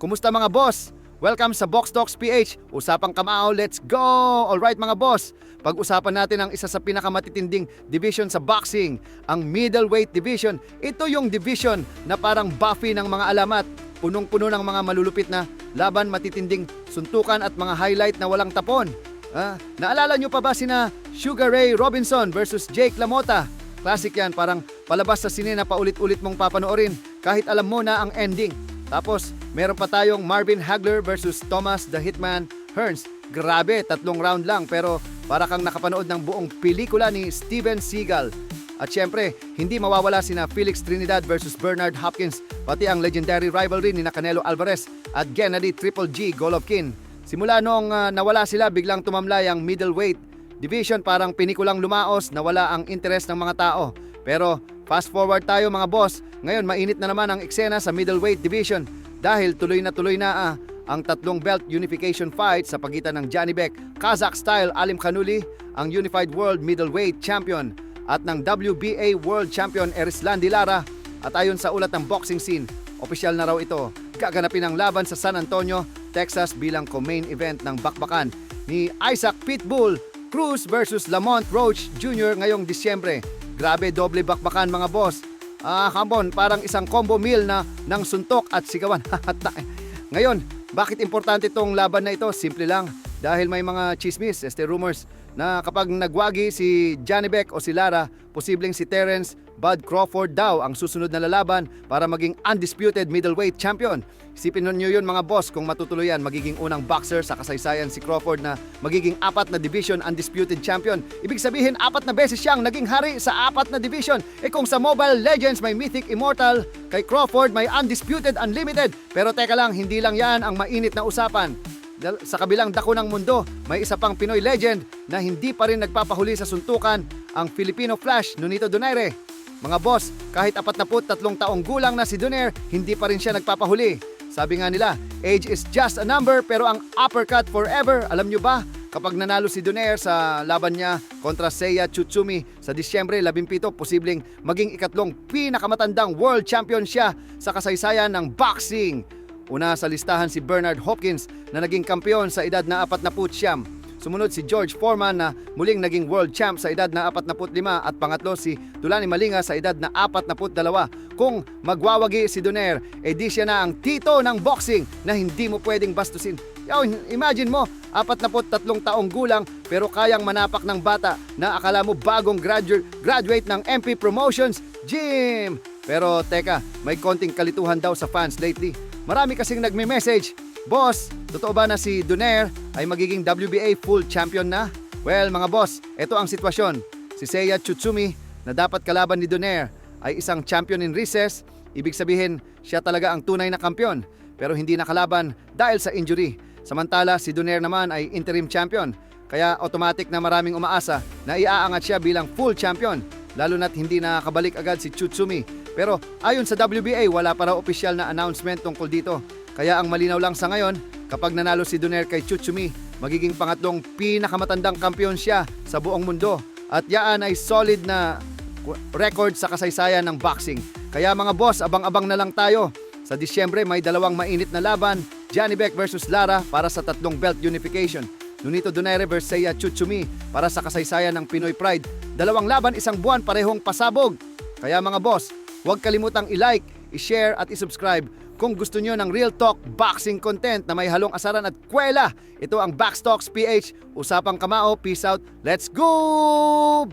Kumusta mga boss? Welcome sa Box Talks PH. Usapang kamao, let's go! Alright mga boss, pag-usapan natin ang isa sa pinakamatitinding division sa boxing, ang middleweight division. Ito yung division na parang buffy ng mga alamat. Punong-puno ng mga malulupit na laban, matitinding suntukan at mga highlight na walang tapon. Ah, naalala nyo pa ba sina Sugar Ray Robinson versus Jake LaMotta? Classic yan, parang palabas sa sine na paulit-ulit mong papanoorin kahit alam mo na ang ending. Tapos, meron pa tayong Marvin Hagler versus Thomas the Hitman Hearns. Grabe, tatlong round lang pero para kang nakapanood ng buong pelikula ni Steven Seagal. At syempre, hindi mawawala sina Felix Trinidad versus Bernard Hopkins, pati ang legendary rivalry ni Canelo Alvarez at Gennady Triple G Golovkin. Simula noong ah, nawala sila, biglang tumamlay ang middleweight division parang pinikulang lumaos, nawala ang interest ng mga tao. Pero fast forward tayo mga boss, ngayon mainit na naman ang eksena sa middleweight division dahil tuloy na tuloy na ah, ang tatlong belt unification fight sa pagitan ng Johnny Beck, Kazakh style Alim Khanuli, ang Unified World Middleweight Champion at ng WBA World Champion Erislan Lara at ayon sa ulat ng boxing scene, opisyal na raw ito. Gaganapin ang laban sa San Antonio, Texas bilang co-main event ng bakbakan ni Isaac Pitbull Cruz versus Lamont Roach Jr. ngayong Disyembre. Grabe doble bakbakan mga boss. Ah, kambon, parang isang combo meal na ng suntok at sigawan. Ngayon, bakit importante itong laban na ito? Simple lang. Dahil may mga chismis, este rumors, na kapag nagwagi si Johnny Beck o si Lara, posibleng si Terence Bud Crawford daw ang susunod na lalaban para maging undisputed middleweight champion. Isipin nyo yun mga boss kung matutuloy yan, magiging unang boxer sa kasaysayan si Crawford na magiging apat na division undisputed champion. Ibig sabihin, apat na beses siyang naging hari sa apat na division. E kung sa Mobile Legends may Mythic Immortal, kay Crawford may undisputed unlimited. Pero teka lang, hindi lang yan ang mainit na usapan. Sa kabilang dako ng mundo, may isa pang Pinoy legend na hindi pa rin nagpapahuli sa suntukan, ang Filipino Flash, Nonito Donaire. Mga boss, kahit 43 taong gulang na si Donaire, hindi pa rin siya nagpapahuli. Sabi nga nila, age is just a number pero ang uppercut forever. Alam nyo ba, kapag nanalo si Donaire sa laban niya kontra Seiya Tsutsumi sa Disyembre 17, posibleng maging ikatlong pinakamatandang world champion siya sa kasaysayan ng boxing. Una sa listahan si Bernard Hopkins na naging kampeon sa edad na 49. Sumunod si George Foreman na muling naging world champ sa edad na 45 at pangatlo si Tulani Malinga sa edad na 42. Kung magwawagi si Donaire, eh siya na ang tito ng boxing na hindi mo pwedeng bastusin. Yo, imagine mo, 43 taong gulang pero kayang manapak ng bata na akala mo bagong graduate, graduate ng MP Promotions Gym. Pero teka, may konting kalituhan daw sa fans lately. Marami kasing nagme-message, Boss, totoo ba na si Donaire ay magiging WBA full champion na? Well mga boss, ito ang sitwasyon. Si Seiya Tsutsumi na dapat kalaban ni Donaire ay isang champion in recess. Ibig sabihin, siya talaga ang tunay na kampiyon pero hindi nakalaban dahil sa injury. Samantala, si Donaire naman ay interim champion. Kaya automatic na maraming umaasa na iaangat siya bilang full champion lalo na't hindi nakakabalik agad si Tsutsumi. Pero ayon sa WBA, wala pa raw opisyal na announcement tungkol dito. Kaya ang malinaw lang sa ngayon, kapag nanalo si Donaire kay Tsutsumi, magiging pangatlong pinakamatandang kampiyon siya sa buong mundo. At yaan ay solid na record sa kasaysayan ng boxing. Kaya mga boss, abang-abang na lang tayo. Sa Disyembre may dalawang mainit na laban, Johnny Beck versus Lara para sa tatlong belt unification. Nunito Donaire versus Seiya Tsutsumi para sa kasaysayan ng Pinoy Pride. Dalawang laban isang buwan parehong pasabog. Kaya mga boss, huwag kalimutang i-like, i-share at i-subscribe kung gusto nyo ng real talk boxing content na may halong asaran at kwela. Ito ang Backstalks PH. Usapang kamao. Peace out. Let's go!